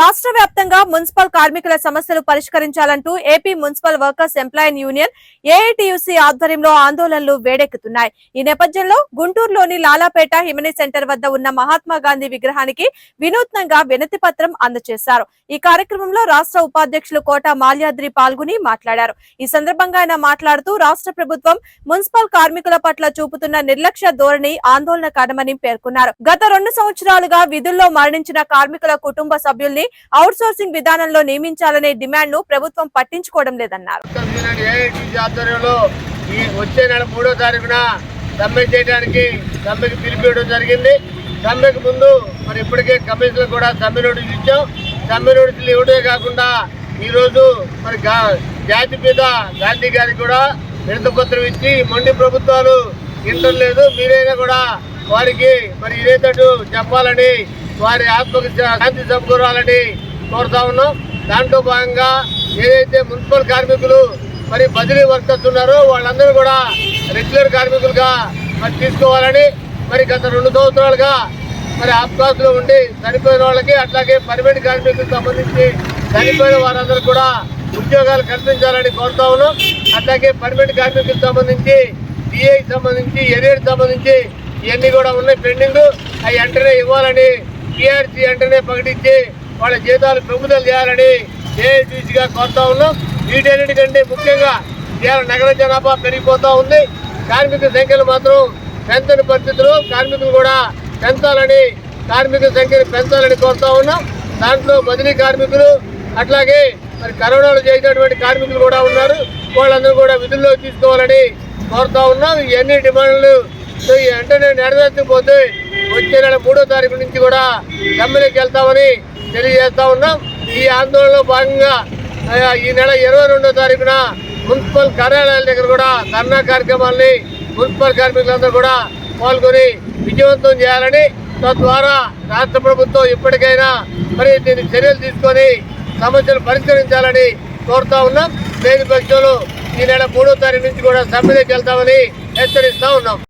రాష్ట్ర వ్యాప్తంగా మున్సిపల్ కార్మికుల సమస్యలు పరిష్కరించాలంటూ AP municipal workers employee union AITUC ఆధ్వర్యంలో ఆందోళనలు వేడెక్కుతున్నాయి. ఈ నేపథ్యంలో గుంటూరులోని లాలాపేట హిమనీ సెంటర్ వద్ద ఉన్న మహాత్మా గాంధీ విగ్రహానికి వినూత్నంగా వినతి పత్రం అందజేశారు. ఈ కార్యక్రమంలో రాష్ట్ర ఉపాధ్యక్షులు కోట మాల్యాద్రి పాల్గొని మాట్లాడారు. ఈ సందర్భంగా ఆయన మాట్లాడుతూ రాష్ట్ర ప్రభుత్వం మున్సిపల్ కార్మికుల పట్ల చూపుతున్న నిర్లక్ష్య ధోరణి ఆందోళనకరమని పేర్కొన్నారు. గత రెండు సంవత్సరాలుగా విధుల్లో మరణించిన కార్మికుల కుటుంబ సభ్యుల్ని అవుట్ సోర్సింగ్ విధానంలో నియమించాలనే డిమాండ్ను ప్రభుత్వం పట్టించుకోవడం లేదన్నారు. ఆధ్వర్యంలో ఈ వచ్చే నెల మూడో తారీఖున సమ్మె చేయడానికి సమ్మెకి పిలిపివ్వడం జరిగింది. సమ్మెకు ముందు మరి ఇప్పటికే కమిషన్లు కూడా సమ్మె నోటీసులు ఇచ్చాం. సమ్మె నోటీసులు ఇవ్వడమే కాకుండా ఈరోజు మరి జాతి జాతిపిత గాంధీ గారికి కూడా వినతిపత్రం ఇచ్చి మొండి ప్రభుత్వాలు ఇంటలేదు మీరైనా కూడా వారికి మరి ఇదేటట్టు చెప్పాలని వారి ఆత్మకు శాంతి సమకూరాలని కోరుతా ఉన్నాం. దాంట్లో భాగంగా ఏదైతే మున్సిపల్ కార్మికులు మరి బదిలీ వర్కర్స్ ఉన్నారో వాళ్ళందరూ కూడా రెగ్యులర్ కార్మికులుగా మరి తీసుకోవాలని మరి గత రెండు సంవత్సరాలుగా మరి ఆఫ్కాస్లో ఉండి చనిపోయిన వాళ్ళకి అట్లాగే పర్మనెంట్ కార్మికులకు సంబంధించి చనిపోయిన వారందరూ కూడా ఉద్యోగాలు కల్పించాలని కోరుతా ఉన్నాం. అట్లాగే పర్మనెంట్ కార్మికులకు సంబంధించి డిఐకి సంబంధించి ఎరియర్ సంబంధించి ఇవన్నీ కూడా ఉన్నాయి పెండింగ్. అవి వెంటనే ఇవ్వాలని టీఆర్సీ వెంటనే ప్రకటించి వాళ్ళ జీతాలు పెంపుదలు చేయాలని ఏఐటీసీగా కోరుతా ఉన్నాం. వీటన్నిటికంటే ముఖ్యంగా ఇవాళ నగర జనాభా పెరిగిపోతూ ఉంది. కార్మిక సంఖ్యలు మాత్రం పెంచని పరిస్థితులు కార్మికులు కూడా పెంచాలని కార్మిక సంఖ్యను పెంచాలని కోరుతా ఉన్నాం. దాంట్లో బదిలీ కార్మికులు అట్లాగే మరి కరోనాలో చేసినటువంటి కార్మికులు కూడా ఉన్నారు. వాళ్ళందరూ కూడా విధుల్లో తీసుకోవాలని కోరుతా ఉన్నాం. ఇవన్నీ డిమాండ్లు ఈ వెంటనే నెరవేర్చకపోతే వచ్చే నెల మూడో తారీఖు నుంచి కూడా సమ్మెలోకి వెళ్తామని తెలియజేస్తా ఉన్నాం. ఈ ఆందోళనలో భాగంగా ఈ నెల ఇరవై రెండో తారీఖున మున్సిపల్ కార్యాలయాల దగ్గర కూడా ధర్నా కార్యక్రమాల్ని మున్సిపల్ కార్మికులందరూ కూడా పాల్గొని విజయవంతం చేయాలని తద్వారా రాష్ట్ర ప్రభుత్వం ఇప్పటికైనా మరి దీన్ని చర్యలు తీసుకొని సమస్యలు పరిష్కరించాలని కోరుతా ఉన్నాం. లేని పక్షంలో ఈ నెల మూడో తారీఖు నుంచి కూడా సమ్మెలోకి వెళ్తామని హెచ్చరిస్తా ఉన్నాం.